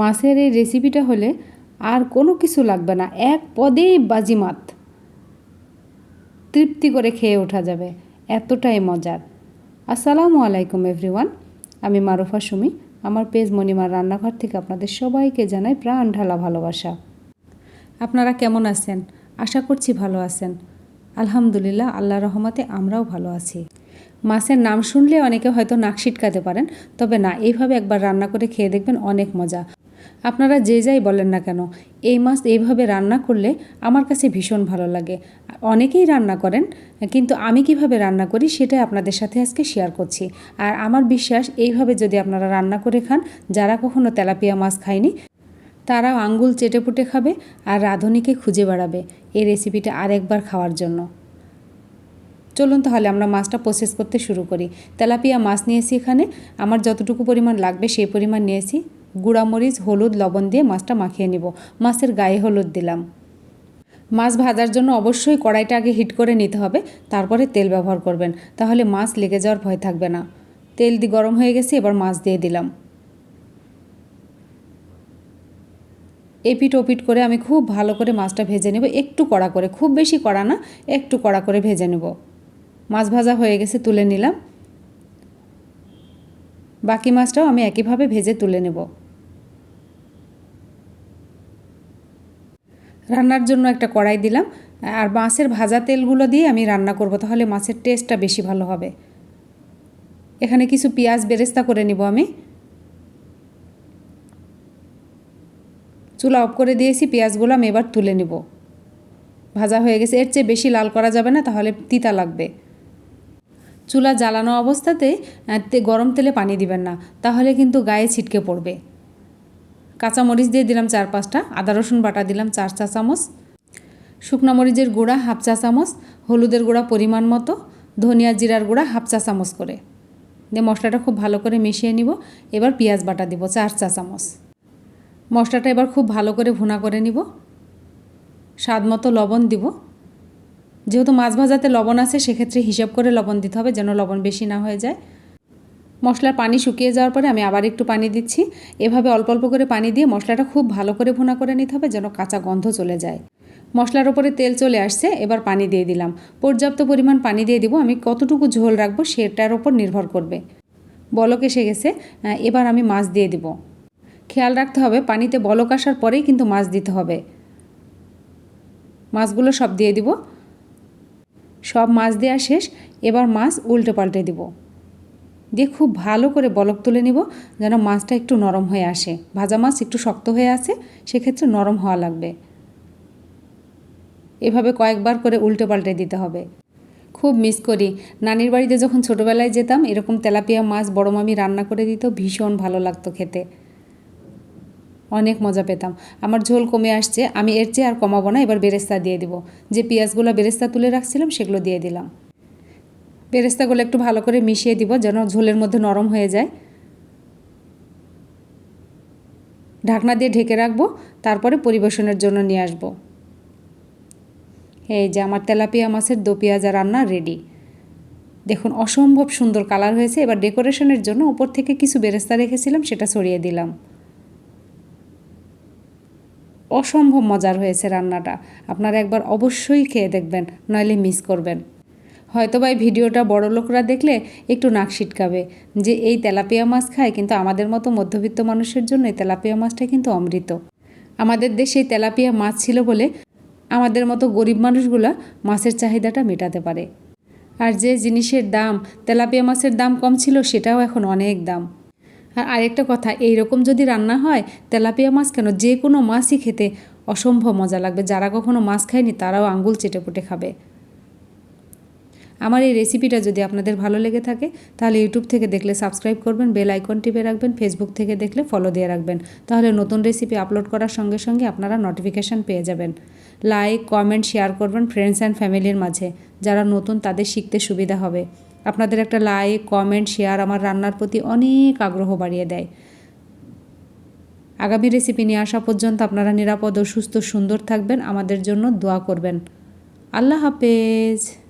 মাছের এই রেসিপিটা হলে আর কোনো কিছু লাগবে না। এক পদেই বাজিমাত তৃপ্তি করে খেয়ে ওঠা যাবে। এতটাই মজার। আসসালামু আলাইকুম এভরিওয়ান আমি মারুফা সুমি। আমার পেজ মণিমার রান্নাঘর থেকে আপনাদের সবাইকে জানাই প্রাণ ঢালা ভালোবাসা। আপনারা কেমন আছেন? আশা করছি ভালো আছেন। আলহামদুলিল্লাহ আল্লাহ রহমতে আমরাও ভালো আছি। মাছের নাম শুনলে অনেকে হয়তো নাক সিটকাতে পারেন, তবে না, এইভাবে একবার রান্না করে খেয়ে দেখবেন অনেক মজা। আপনারা যে যাই বলেন না কেন, এই মাছ এইভাবে রান্না করলে আমার কাছে ভীষণ ভালো লাগে। অনেকেই রান্না করেন, কিন্তু আমি কীভাবে রান্না করি সেটাই আপনাদের সাথে আজকে শেয়ার করছি। আর আমার বিশ্বাস, এইভাবে যদি আপনারা রান্না করে খান, যারা কখনো তেলাপিয়া মাছ খায়নি, তারাও আঙ্গুল চেটে পুটে খাবে আর রাঁধুনিকে খুঁজে বেড়াবে। এই রেসিপিটা আরেকবার খাওয়ার জন্য। চলুন তাহলে আমরা মাছটা প্রসেস করতে শুরু করি। তেলাপিয়া মাছ নিয়েছি এখানে। আমার যতটুকু পরিমাণ লাগবে সেই পরিমাণ নিয়েছি। গুঁড়ামরিচ, হলুদ, লবণ দিয়ে মাছটা মাখিয়ে নিব। মাছের গায়ে হলুদ দিলাম। মাছ ভাজার জন্য অবশ্যই কড়াইটা আগে হিট করে নিতে হবে। তারপরে তেল ব্যবহার করবেন। তাহলে মাছ লেগে যাওয়ার ভয় থাকবে না। তেল দিয়ে গরম হয়ে গেছে, এবার মাছ দিয়ে দিলাম। এপিট ওপিট করে আমি খুব ভালো করে মাছটা ভেজে নেব। একটু কড়া করে, খুব বেশি কড়া না, একটু কড়া করে ভেজে নেব। মাছ ভাজা হয়ে গেছে, তুলে নিলাম। বাকি মাছটাও আমি একইভাবে ভেজে তুলে নেব। রান্নার জন্য একটা কড়াই দিলাম। আর মাছের ভাজা তেলগুলো দিয়ে আমি রান্না করব, তাহলে মাছের টেস্টটা বেশি ভালো হবে। এখানে কিছু পেঁয়াজ বেরেস্তা করে নিব আমি। চুলা অফ করে দিয়েছি, পেঁয়াজগুলো আমি এবার তুলে নেব। ভাজা হয়ে গেছে, এর চেয়ে বেশি লাল করা যাবে না, তাহলে তিতা লাগবে। চুলা জ্বালানো অবস্থাতে গরম তেলে পানি দিবেন না, তাহলে কিন্তু গায়ে ছিটকে পড়বে। কাঁচা মরিচ দিয়ে দিলাম চার পাঁচটা, আদা, রসুন বাটা দিলাম চার চা চামচ, শুকনা মরিচের গুঁড়া হাফ চা চামচ, হলুদের গুঁড়া পরিমাণ মতো, ধনিয়া জিরার গুঁড়া হাফ চা চামচ করে। দিয়ে মশলাটা খুব ভালো করে মিশিয়ে নিব, এবার পেঁয়াজ বাটা দিব চার চা চামচ। মশলাটা এবার খুব ভালো করে ভুনা করে নিব। স্বাদ মতো লবণ দিব। যেহেতু মাছ ভাজাতে লবণ আছে, সেক্ষেত্রে হিসাব করে লবণ দিতে হবে যেন লবণ বেশি না হয়ে যায়। মশলার পানি শুকিয়ে যাওয়ার পরে আমি আবার একটু পানি দিচ্ছি। এভাবে অল্প অল্প করে পানি দিয়ে মশলাটা খুব ভালো করে ভুনা করে নিতে হবে যেন কাঁচা গন্ধ চলে যায়। মশলার ওপরে তেল চলে আসছে, এবার পানি দিয়ে দিলাম। পর্যাপ্ত পরিমাণ পানি দিয়ে দিব, আমি কতটুকু ঝোল রাখব সেটার ওপর নির্ভর করবে। বলক এসে গেছে এবার আমি মাছ দিয়ে দিব। খেয়াল রাখতে হবে, পানিতে বলক আসার পরেই কিন্তু মাছ দিতে হবে। মাছগুলো সব দিয়ে দিব। সব মাছ দেওয়া শেষ, এবার মাছ উল্টে পাল্টে দিব। দিয়ে খুব ভালো করে বলক তুলে নিব যেন মাছটা একটু নরম হয়ে আসে। ভাজা মাছ একটু শক্ত হয়ে আসে সেক্ষেত্রে নরম হওয়া লাগবে। এভাবে কয়েকবার করে উল্টে পাল্টে দিতে হবে। খুব মিস করি। নানির বাড়িতে যখন ছোটোবেলায় যেতাম, এরকম তেলাপিয়া মাছ বড় মামি রান্না করে দিত, ভীষণ ভালো লাগতো খেতে। অনেক মজা পেতাম। আমার ঝোল কমে আসছে, আমি এর চেয়ে আর কমাবো না, এবার বেরেস্তা দিয়ে দিব। যে পেঁয়াজগুলো বেরেস্তা তুলে রাখছিলাম, সেগুলো দিয়ে দিলাম। বেরেস্তাগুলো একটু ভালো করে মিশিয়ে দিব, যেন ঝোলের মধ্যে নরম হয়ে যায়। ঢাকনা দিয়ে ঢেকে রাখব, তারপরে পরিবেশনের জন্য নিয়ে আসব। এই যে আমার তেলাপিয়া মাছের দো পেঁয়াজা রান্না রেডি। দেখুন, অসম্ভব সুন্দর কালার হয়েছে। এবার ডেকোরেশনের জন্য উপর থেকে কিছু বেরেস্তা রেখেছিলাম, সেটা ছড়িয়ে দিলাম। অসম্ভব মজার হয়েছে রান্নাটা। আপনারা একবার অবশ্যই খেয়ে দেখবেন, নইলে মিস করবেন। হয়তো বা এই ভিডিওটা বড় লোকরা দেখলে একটু নাক সিটকাবে যে এই তেলাপিয়া মাছ খায়, কিন্তু আমাদের মতো মধ্যবিত্ত মানুষের জন্য এই তেলাপিয়া মাছটা কিন্তু অমৃত। আমাদের দেশে এই তেলাপিয়া মাছ ছিল বলে আমাদের মতো গরিব মানুষগুলা মাছের চাহিদাটা মেটাতে পারে। আর যে জিনিসের দাম, তেলাপিয়া মাছের দাম কম ছিল, সেটাও এখন অনেক দাম। আর আরেকটা কথা এই রকম যদি রান্না হয়, তেলাপিয়া মাছ কেন? যে কোনো মাছই খেতে অসম্ভব মজা লাগবে। যারা কখনো মাছ খায়নি, তারাও আঙ্গুল চেটে পুটে খাবে। আমার এই রেসিপিটা যদি আপনাদের ভালো লেগে থাকে, তাহলে ইউটিউব থেকে দেখলে সাবস্ক্রাইব করবেন, বেল আইকন টিপে রাখবেন, ফেসবুক থেকে দেখলে ফলো দিয়ে রাখবেন। তাহলে নতুন রেসিপি আপলোড করার সঙ্গে সঙ্গে আপনারা নোটিফিকেশান পেয়ে যাবেন। লাইক, কমেন্ট, শেয়ার করবেন ফ্রেন্ডস অ্যান্ড ফ্যামিলির মাঝে। যারা নতুন, তাদের শিখতে সুবিধা হবে। আপনাদের একটা লাইক কমেন্ট শেয়ার আমার রান্নার প্রতি অনেক আগ্রহ বাড়িয়ে দেয়। আগামী রেসিপি নিয়ে আসা পর্যন্ত আপনারা নিরাপদ ও সুস্থ সুন্দর থাকবেন, আমাদের জন্য দোয়া করবেন। আল্লাহ হাফেজ।